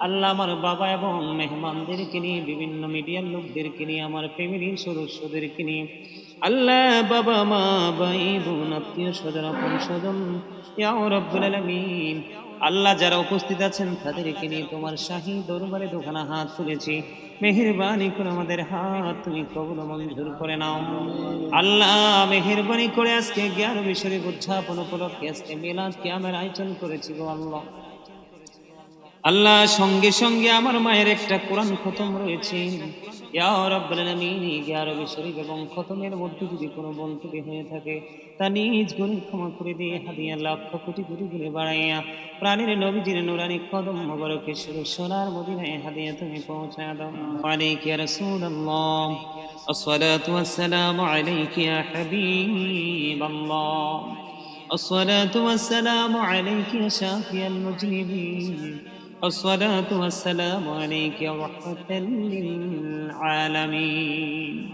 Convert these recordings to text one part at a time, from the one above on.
আল্লাহ আমার বাবা এবং মেহমানদেরকে নিয়ে, বিভিন্ন মিডিয়ার লোকদেরকে নিয়ে, আমার ফ্যামিলির সদস্যদেরকে নিয়ে, আল্লাহ বাবা, মা, ভাই, বোন, আত্মীয় স্বজন, আপন স্বজন, ইয়া রব্বুল আলামিন আল্লাহ যারা উপস্থিত আছেন, তাদেরকে নিয়ে তোমার শাহী দরবারে দোকানা হাত তুলেছি। মেহেরবানি করে আমাদের হাত তুমি কবুল মঞ্জুর করে নাও। আল্লাহ, মেহেরবানি করে আজকে জ্ঞান বিষয়ে উদযাপন উপলক্ষে আজকে মিলাদ কিয়ামের আয়োজন করেছি গো আল্লাহ। আল্লাহ, সঙ্গে সঙ্গে আমার মায়ের একটা কোরআন খতম রয়েছে। ইয়া রাব্বুল আলামিন ইয়া রবি শরীফ এবং খতমের মধ্যে যদি কোনো বন্ধুকে হয়ে থাকে তা নিজ গুণে ক্ষমা করে দিয়ে হাদিয়া লক্ষ কোটি কোটি গুণে বাড়াইয়া প্রাণের নবীজির নুরানি কদম মোবারকে শুরু সোনার মদিনায় হাদিয়া তুমি পৌঁছায় দাও আলাইকা ইয়া রাসূলুল্লাহ الصلاة والسلام عليك يا حبيب الله الصلاة والسلام عليك يا شافي المجرمين الصلاة والسلام عليك يا رحمة للعالمين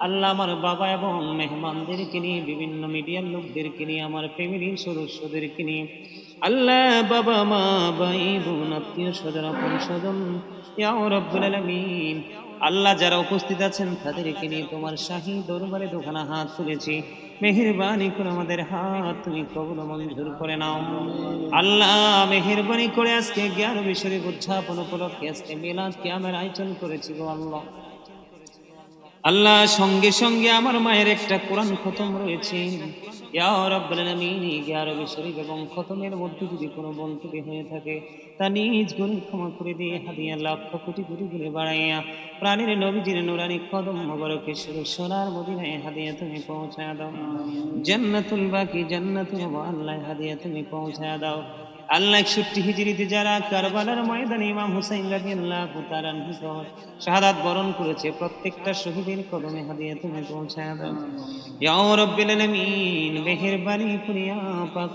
আল্লাহ আমার বাবা এবং মেহমানদেরকে নিয়ে, বিভিন্ন মিডিয়ার লোকদেরকে নিয়ে, আমার ফ্যামিলির সদস্যদেরকে নিয়ে, আল্লাহ বাবা, মা, ভাই, বোন, আত্মীয় স্বজন, আপন স্বজন আল্লাহ যারা উপস্থিত আছেন তাদেরকে নিয়ে তোমার শাহী দরবারে দোকানা হাত তুলেছি। মেহেরবানি করে আমাদের হাত তুমি কবুল মঞ্জুর করে নাও। আল্লাহ মেহেরবানি করে আজকে জ্ঞান বিষয়ে উদযাপন উপলক্ষে আজকে মিলাদ আমার আয়োজন করেছি গো আল্লাহ। আল্লাহ সঙ্গে সঙ্গে আমার মায়ের একটা কোরআন খতম রয়েছে। এবং খতমের মধ্যে যদি কোনো বন্ধুকে হয়ে থাকে, তা নিজ গুণে ক্ষমা করে দিয়ে হাদিয়া লক্ষ কোটি কোটি গুণে বাড়াইয়া প্রাণের নবীজির নুরানি কদম মোবারকে শুরু সোনার মদিনায় হাদিয়া তুমি পৌঁছায় দাও। জান্নাতুল বাকি জান্নাতুল আল্লাহ হাদিয়া তুমি পৌঁছায় দাও। আল্লাহ একষট্টি হিজড়িতে যারা কারবালার ময়দানে ইমাম হুসাইন শাহাদাত বরণ করেছে, প্রত্যেকটা শহীদের কদমে তুমি পৌঁছায় দাও। ইয়া রাব্বিল আলামিন, মেহেরবানি পাক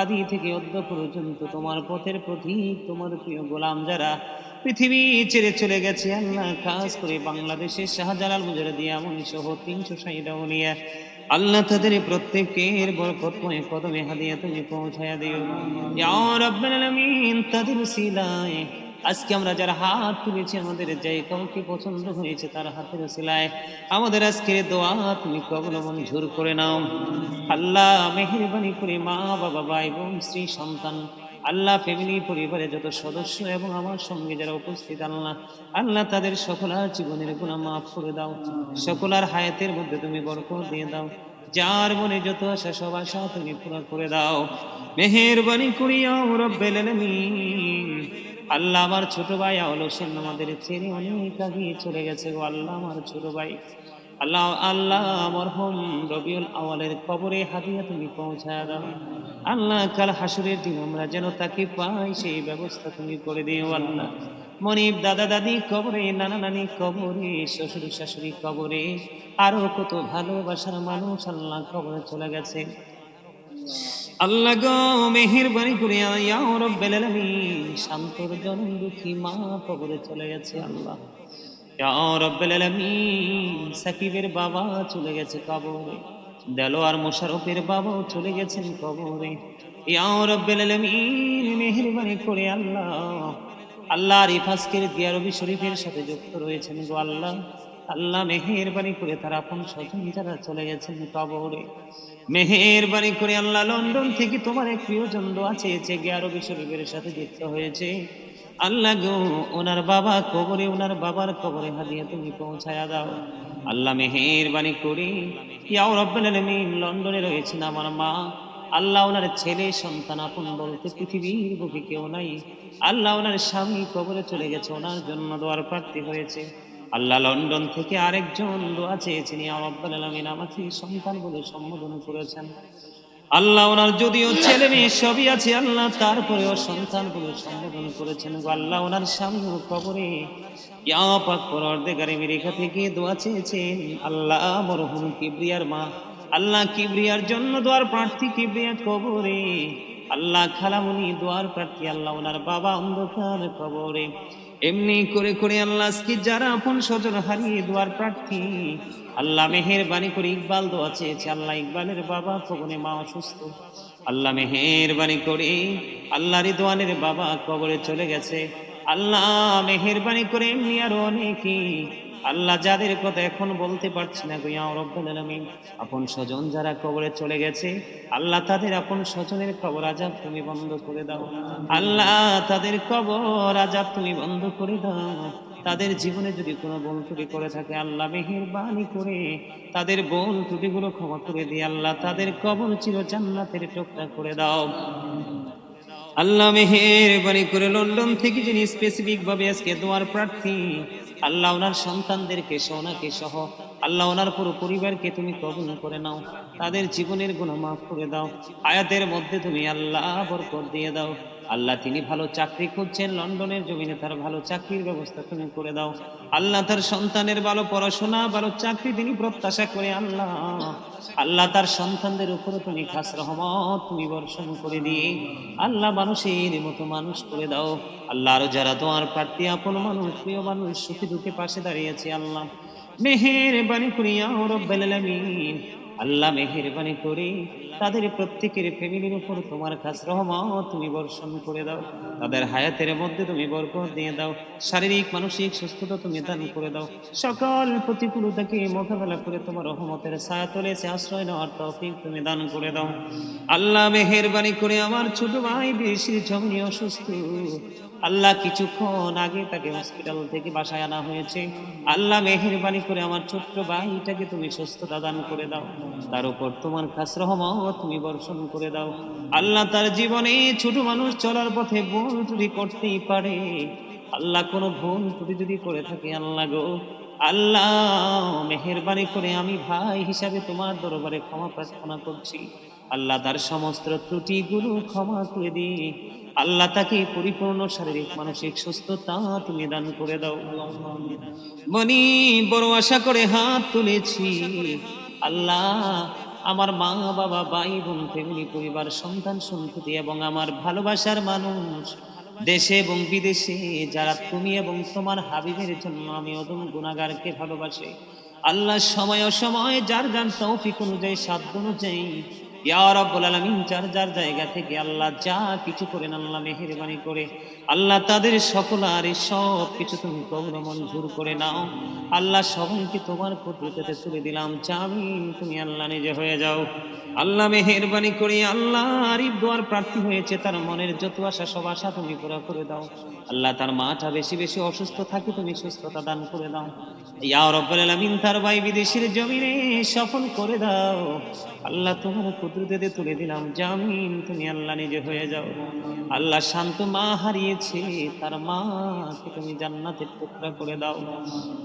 আদি থেকে অদ্য পর্যন্ত তোমার পথের প্রতীক, তোমার প্রিয় গোলাম যারা পৃথিবী ছেড়ে চলে গেছে, আল্লাহ খাস করে বাংলাদেশের শাহজালাল মুজারদিয়া মনি সহ তিনশো ষাট আল্লাহ তাদের প্রত্যেকের বরকতময় কদমে হাদিয়া তুমি পৌঁছায়া দিও। ইয়া রাব্বাল আলামিন, তাদের সিলায়। আজকে আমরা যারা হাত তুলেছি, আমাদের যে কাউকে পছন্দ হয়েছে তার হাতের সিলায়। আমাদের আজকের দোয়া তুমি কবল মঞ্জুর করে নাও। আল্লাহ মেহেরবানি করে মা, বাবা, ভাই, বোন, স্ত্রী, সন্তান আল্লাহ ফ্যামিলি, পরিবারের যত সদস্য এবং আমার সঙ্গে যারা উপস্থিত, আল্লাহ আল্লাহ তাদের সকলার জীবনের গুণা মাফ করে দাও। সকলার হায়াতের মধ্যে তুমি বরকত দিয়ে দাও। যার মনে যত আশা, সব আশা তুমি পুরো করে দাও। মেহেরবানি করিয়া রব্বেল আল্লাহ আমার ছোট ভাই আওয়াল হোসেন আমাদের ছেড়ে অনেক আগে চলে গেছে গো। আল্লাহ আমার ছোট ভাই। আল্লাহ আল্লাহ মরহম রবিউল আওয়ালের কবরে হাদিয়া তুমি পৌঁছায় দাও। আল্লাহ, কাল হাসুরের দিন আমরা যেন তাকে পাই, সেই ব্যবস্থা তুমি করে দিও আল্লাহ। মনিব দাদা দাদি কবরে, নানা নানি কবরে, শ্বশুর শাশুড়ি কবরে, আরও কত ভালোবাসার মানুষ আল্লাহ কবরে চলে গেছে। আল্লাহ গো, মেহেরবানি করে ইয়া রব্বাল শান্তর জনম দুঃখী মা কবরে চলে গেছে আল্লাহ। সাকিবের বাবা চলে গেছে কবরে, দেলোয়ার মোশারফের বাবাও চলে গেছেন কবরে। মেহেরবানি করে আল্লাহ আল্লাহ রিফাসকের দিয়ারবি শরীফের সাথে যুক্ত রয়েছেন গো আল্লাহ। আল্লাহ মেহেরবানি করে তারা আপন স্বজন যারা চলে গেছেন কবরে। মেহেরবানি করে আল্লাহ লন্ডন থেকে তোমার এক প্রিয়জন দোয়া চেয়েছে গিয়ারবি শরীফের সাথে যুক্ত হয়েছে। আল্লাহ গো, ওনার বাবা কবরে, ওনার বাবার কবরে হাদিয়া তুমি পৌঁছায়া দাও। আল্লাহ মেহেরবানি করে। ইয়াও রব্বাল আলামিন, লন্ডনে রয়েছেন আমার মা। আল্লাহ ওনার ছেলে, সন্তান আপন বলতে পৃথিবীর বুকে কেউ নাই। আল্লাহ ওনার স্বামী কবরে চলে গেছে, ওনার জন্য দোয়ার প্রার্থী হয়েছে। আল্লাহ লন্ডন থেকে আরেকজন দোয়া চেয়েছেন। ইয়া রব্বাল আলামিন, আমাকে সন্তান বলে সম্বোধন করেছেন। আল্লাহ ওনার যদিও ছেলে মেয়ে সবই আছে, আল্লাহ তারপরেও সন্তান বলে সম্বোধন করেছেন। আল্লাহ ওনার সামনে কবরে ইয়া পাক পরওয়ারদিগার আমেরিকা থেকে দোয়া চেয়েছেন, আল্লাহ মরহুম কিবরিয়ার মা, আল্লাহ কিবরিয়ার জন্য দোয়ার প্রার্থী কিবরিয়া কবরে, আল্লাহ খালামুনি দোয়ার প্রার্থী, আল্লাহ ওনার বাবা অন্ধকার কবরে। এমনি করে করে আল্লাহ আজকে যারা আপন স্বজন হারিয়ে দোয়ার প্রার্থী, আল্লাহ মেহেরবানি করে ইকবাল দোয়া চেয়েছে। আল্লাহ ইকবালের বাবা কবনে মা অসুস্থ। আল্লাহ মেহেরবানি করে আল্লাহ রিদওয়ানের বাবা কবরে চলে গেছে। আল্লাহ মেহেরবানি করে এমনি আরও অনেকেই আল্লাহ যাদের কথা এখন বলতে পারছি না গো, ইয়া রব্বুল আপন স্বজন যারা কবরে চলে গেছে, আল্লাহ তাদের আপন স্বজনের কবর আজাব তুমি বন্ধ করে দাও। আল্লাহ তাদের কবর আজাব তুমি বন্ধ করে দাও। তাদের জীবনে যদি কোনো বোন ত্রুটি করে থাকে, আল্লাহ মেহেরবানি করে তাদের বোন ত্রুটিগুলো ক্ষমা করে দিয়ে আল্লাহ তাদের কবর চির জান্নাতের টুকরা করে দাও। আল্লাহ মেহেরবানি করে লন্ডন থেকে যিনি স্পেসিফিক ভাবে আজকে দোয়ার প্রার্থী আল্লাহ ওনার সন্তানদেরকে সোনাকে সহ আল্লাহ ওনার পুরো পরিবারকে তুমি কবুল করে নাও, তাদের জীবনের গুণ মাফ করে দাও, আয়াতের মধ্যে তুমি আল্লাহ বরকত দিয়ে দাও। আল্লাহ তিনি ভালো চাকরি খুঁজছেন, লন্ডনের জমিনে তার ভালো চাকরির ব্যবস্থা তুমি করে দাও। আল্লাহ তার সন্তানের ভালো পড়াশোনা, ভালো চাকরি তিনি প্রত্যাশা করে আল্লাহ। আল্লাহ তার সন্তানদের উপরে তুমি খাস রহমত তুমি বর্ষণ করে দিয়ে আল্লাহ মানুষের মতো মানুষ করে দাও। আল্লাহ আরও যারা তোমার প্রার্থী, আপন মানুষ, প্রিয় মানুষ, সুখী দুঃখে পাশে দাঁড়িয়েছে আল্লাহ। মেহের বাণী করিয়া রব্বাল আলামিন। আল্লাহ মেহেরবানি করে তাদের প্রত্যেকের ফ্যামিলির উপর তোমার কাছ রহমত তুমি বর্ষণ করে দাও। তাদের হায়াতের মধ্যে তুমি বরকত দিয়ে দাও। শারীরিক, মানসিক সুস্থতা তুমি দান করে দাও। সকল প্রতিকূলতাকে মোকাবেলা করে তোমার রহমতের ছায়া তলেছে, আশ্রয় নেওয়ার তৌফিক তুমি দান করে দাও। আল্লাহ মেহেরবানি করে আমার ছোট ভাই বেশি জমি অসুস্থ। আল্লাহ কিছুক্ষণ আগে তাকে হসপিটাল থেকে বাসায় আনা হয়েছে। আল্লাহ মেহেরবানি করে আমার ছোট্ট ভাইটাকে তুমি সুস্থতা দান করে দাও। তার উপর তোমার খাস তুমি বর্ষণ করে দাও। আল্লাহ তার জীবনে ছোট মানুষ চলার পথে ভুল ত্রুটি করতেই পারে। আল্লাহ কোনো ভুল ত্রুটি যদি করে থাকে, আল্লাহ গো, আল্লাহ মেহেরবানি করে আমি ভাই হিসাবে তোমার দরবারে ক্ষমা প্রার্থনা করছি। আল্লাহ তার সমস্ত ত্রুটিগুলো ক্ষমা করে দিই আল্লাহ তাকে পরিপূর্ণ শারীরিক, মানসিক সুস্থতা তুমি দান করে দাও। মনি, বড় আশা করে হাত তুলেছি। আল্লাহ, আমার মা, বাবা, ভাই, বোন ফ্যামিলি পরিবার, সন্তান সন্ততি এবং আমার ভালোবাসার মানুষ। দেশে এবং বিদেশে যারা তুমি এবং তোমার হাবিবের জন্য আমি অদম গুণাগারকে ভালোবাসি। আল্লাহ, সময় অসময় যার যার তৌফিক অনুযায়ী, সাধ্য অনুযায়ী ইয়া রাব্বুল আলামিন, যার যার জায়গা থেকে আল্লাহ যা কিছু করেন, আল্লাহ মেহেরবানি করে। আল্লাহ তাদের সকল আর সব কিছু তুমি কবুল মঞ্জুর করে নাও। আল্লাহ সবাইকে তোমার কুদরতে তুলে দিলাম জামিন তুমি আল্লাহ নিজে হয়ে যাও। আল্লাহ মেহেরবানি করে আল্লাহ আরিফ দোয়ার প্রার্থী হয়েছে, তার মনের যত আশা, সব আশা তুমি পুরা করে দাও। আল্লাহ তার মাটা বেশি বেশি অসুস্থ থাকে, তুমি সুস্থতা দান করে দাও। ইয়া রব্বুল আলামিন, তার ভাই বিদেশের জমিনে সফল করে দাও। আল্লাহ তোমার কুদরতে তুলে দিলাম। জামিন, তুমি আল্লাহ নিজে হয়ে যাও। আল্লাহ শান্ত মা হারিয়েছে, তার মাকে তুমি জান্নাতের টুকরা করে দাও।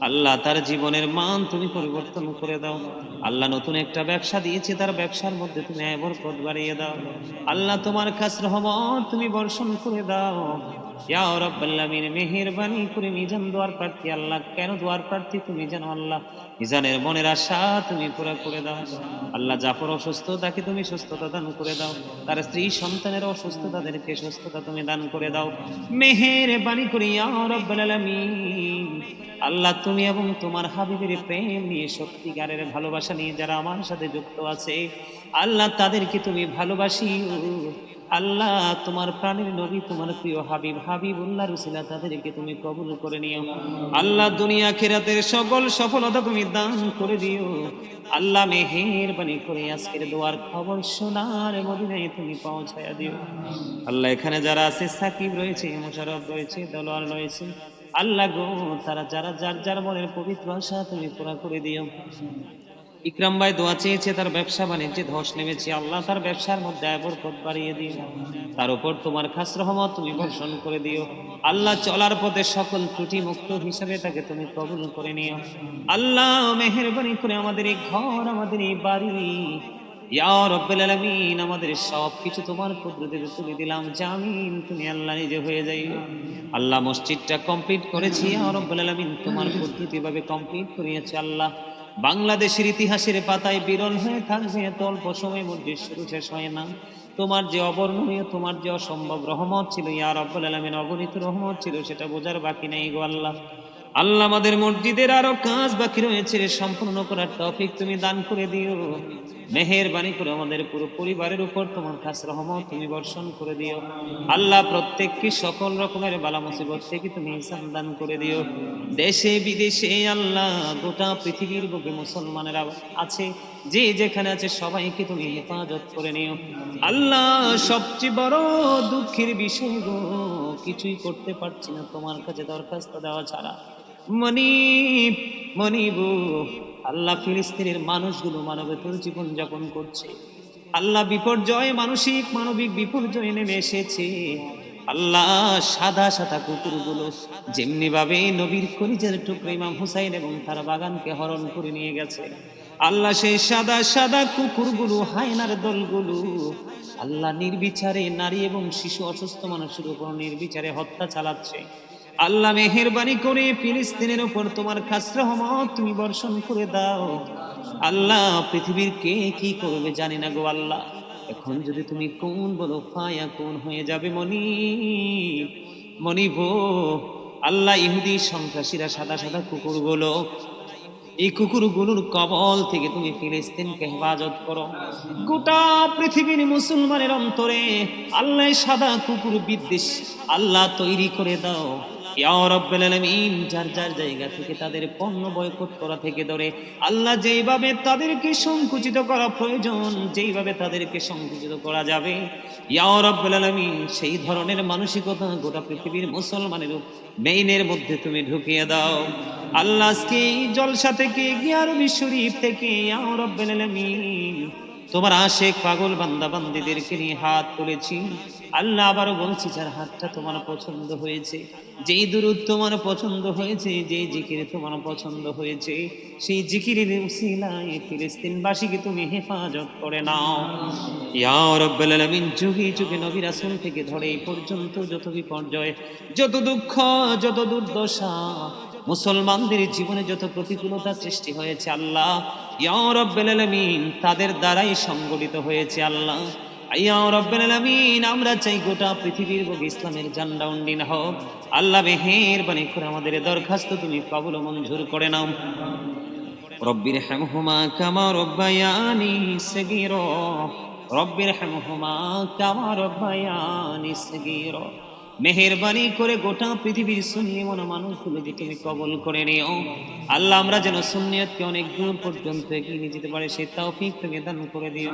আল্লাহ তার জীবনের মান তুমি পরিবর্তন করে দাও। আল্লাহ নতুন একটা ব্যবসা দিয়েছে, তার ব্যবসার মধ্যে তুমি বরকত বাড়িয়ে দাও। আল্লাহ তোমার কাছ রহমত তুমি বর্ষণ করে দাও। আল্লাহ। তুমি সুস্থতা তুমি দান করে দাও। করে আল্লাহ, তুমি এবং তোমার হাবিবের প্রেম নিয়ে সত্যিকারের ভালোবাসা নিয়ে যারা আমার সাথে যুক্ত আছে, আল্লাহ, তাদেরকে তুমি ভালোবাসি আল্লাহ, তোমার প্রাণের নবী, তোমার প্রিয় হাবিব হাবিব হাবিবুল্লাহ রুসিলা, তাদেরকে তুমি কবুল করে নিও। আল্লাহ, দুনিয়া খেরাতের সকল সফলতা তুমি দান করে দিও। আল্লাহ, মেহেরবানি করে আজকের দোয়ার খবর শোনার মদিনায় তুমি পৌঁছায়া দিও। আল্লাহ, এখানে যারা আছে, সাকিব রয়েছে, মোশারফ রয়েছে, দলোয়ার রয়েছে। আল্লাহ গো, তারা যারা, যার যার মনের পবিত্র আশা তুমি পুরা করে দিও। ইকরাম ভাই দোয়া চেয়েছে, তার ব্যবসা বাণিজ্যে, ধস নেমেছে। আল্লাহ তার ব্যবসার মধ্যে বরকত বাড়িয়ে দিও তার উপর তোমার খাস রহমত তুমি বর্ষণ করে দিও। আল্লাহ চলার পথে সকল ত্রুটি মুক্ত হিসাবে তাকে তুমি কবুল করে নিও। আল্লাহ মেহেরবানি করে আমাদের এই ঘর, আমাদের এই বাড়ি। আমাদের সব কিছু তোমার কুদরতে তুলে দিলাম। জামিন, তুমি আল্লাহ নিজে হয়ে যাই আল্লাহ মসজিদটা কমপ্লিট করেছি। ইয়া রব্বুল আলামিন, তোমার পদ্ধতি ভাবে কমপ্লিট করিয়েছে আল্লাহ। বাংলাদেশের ইতিহাসের পাতায় বিরল হয়ে থাকছে এত অল্প সময় মসজিদ শুরু শেষ হয় না। তোমার যে অবর্ণনীয়, তোমার যে অসম্ভব রহমত ছিল ইয়ার রব্বুল আলমের অগণিত রহমত ছিল, সেটা বোঝার বাকি নেই গো আল্লাহ। আল্লাহ আমাদের মসজিদের আরও কাজ বাকি রয়েছে, সম্পূর্ণ করার টপিক তুমি দান করে দিও। মেহেরবানি করে আমাদের পুরো পরিবারের উপর তোমার কাছ রহমত তুমি বর্ষণ করে দিও। আল্লাহ প্রত্যেককে সকল রকমের বালা মুসিবত থেকে তুমি ইনসান দান করে দিও। দেশে, বিদেশে আল্লাহ গোটা পৃথিবীর বুকে মুসলমানেরা আছে, যে যেখানে আছে সবাইকে তুমি হেফাজত করে নিও। আল্লাহ সবচেয়ে বড় দুঃখের বিষয় গো, কিছুই করতে পারছি না, তোমার কাছে দরখাস্ত দেওয়া ছাড়া। মনিব, মনিবু আল্লাহ ফিলিস্তিনের মানুষগুলো মানবেতর জীবন যাপন করছে। আল্লাহ বিপর্যয়, মানসিক, মানবিক বিপর্যয় নেমে এসেছে। আল্লাহ সাদা সাদা কুকুরগুলো যেমনি ভাবে নবীর করিজের টুকরো ইমাম হুসাইন এবং তার বাগানকে হরণ করে নিয়ে গেছে। আল্লাহ সেই সাদা সাদা কুকুরগুলো, হায়নার দলগুলো। আল্লাহ নির্বিচারে নারী এবং শিশু অসুস্থ মানুষের উপর নির্বিচারে হত্যা চালাচ্ছে। আল্লাহ মেহেরবানি করে ফিলিস্তিনের উপর তোমার খাস রহমত তুমি বর্ষণ করে দাও। আল্লাহ পৃথিবীর কে কি করবে জানি না গো আল্লাহ। এখন যদি তুমি কোন বলো, ফায়া কোন হয়ে যাবে মনি? মনিব আল্লাহ ইহুদি সন্ত্রাসীরা সাদা সাদা কুকুর কুকুরগুলো, এই কুকুরগুলোর কবল থেকে তুমি ফিলিস্তিনকে হেফাজত করো। গোটা পৃথিবীর মুসলমানের অন্তরে আল্লাহ সাদা কুকুর বিদ্বেষ আল্লাহ তৈরি করে দাও। যার যার জায়গা থেকে তাদের পণ্য বয়কট করা থেকে ধরে আল্লাহ যেইভাবে তাদেরকে সংকুচিত করা প্রয়োজন, যেইভাবে তাদেরকে সংকুচিত করা যাবে, ইয়া রাব্বুল সেই ধরনের মানসিকতা গোটা পৃথিবীর মুসলমানের মেইনের মধ্যে তুমি ঢুকিয়ে দাও। আল্লাহ আজকে জলসা থেকে গিয়ারবি শরীফ থেকে, ইয়া রাব্বুল আলামিন, তোমার আশেখ পাগল বান্দা নিয়ে হাত তুলেছি। আল্লাহ আবারও বলছি, যার হাতটা তোমার পছন্দ হয়েছে, যেই দূরত তোমার পছন্দ হয়েছে, যেই জিকিরে তোমার পছন্দ হয়েছে, সেই জিকিরের উসিলায় ফিলিস্তিনবাসীকে তুমি হেফাজত করে নাও। ইয়া যুগে যুগে নবী রাসূল থেকে ধরে এই পর্যন্ত যত বিপর্যয়, যত দুঃখ, যত দুর্দশা, মুসলমানদের জীবনে যত প্রতিকূলতা সৃষ্টি হয়েছে আল্লাহ, ইয়া তাদের দ্বারাই সংগঠিত হয়েছে আল্লাহ। ইয়া রাব্বুল আলামিন, আমরা চাই গোটা পৃথিবীর বুকে ইসলামের ঝান্ডা উন্ডিন হোক। আল্লাহ মেহেরবানি করে আমাদের দরখাস্ত তুমি কবুল মঞ্জুর করে নাও। রব্বির হামহুমা কামা রব্বায়ানি সগীরা। রব্বির হামহুমা কামা রব্বায়ানি সগীরা। মেহেরবানি করে গোটা পৃথিবীর সুন্নি মনে মানুষগুলোকে তুমি কবল করে নিও। আল্লাহ, আমরা যেন সুন্নিয়তকে অনেক দূর পর্যন্ত এগিয়ে নিয়ে যেতে পারে, সে তৌফিক তুমি দান করে দিও।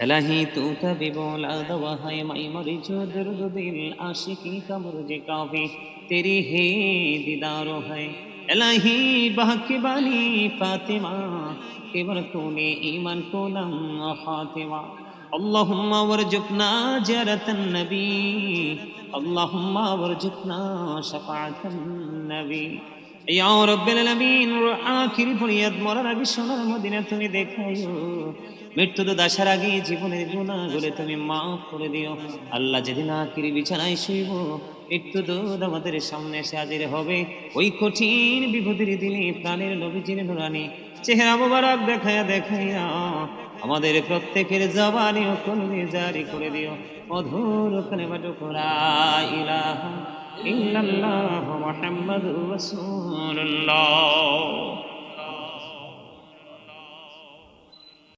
لهيت تبيب الأذوى هاي معمر جو درد دل عاشقی کا مرج کافی تیری ہے دیدار ہے الہی بہک بانی فاطمہ کبر تو نے ایمان کو نم خاتمہ اللهم وارزقنا جرة النبي اللهم وارزقنا شفاعة النبي يا رب العالمين آخر بنياد مولانا بشنا مدينة তুমি দেখায়ো মৃত্যু তো দাসার আগে জীবনের গুণাগুলো তুমি মাফ করে দিও। আল্লাহ যেদিন আখির বিছানায় শুইব দূর আমাদের সামনে এসে হাজির হবে। ওই কঠিন বিপদের দিনে প্রাণের নবীজির নুরানি, চেহারা মোবারক দেখায়া দেখাইয়া আমাদের প্রত্যেকের জবানি ও কলমে জারি করে দিও। মধুর ওখানে বাটু করা ইলাহা ইল্লাল্লাহ মুহাম্মাদুর রাসূলুল্লাহ।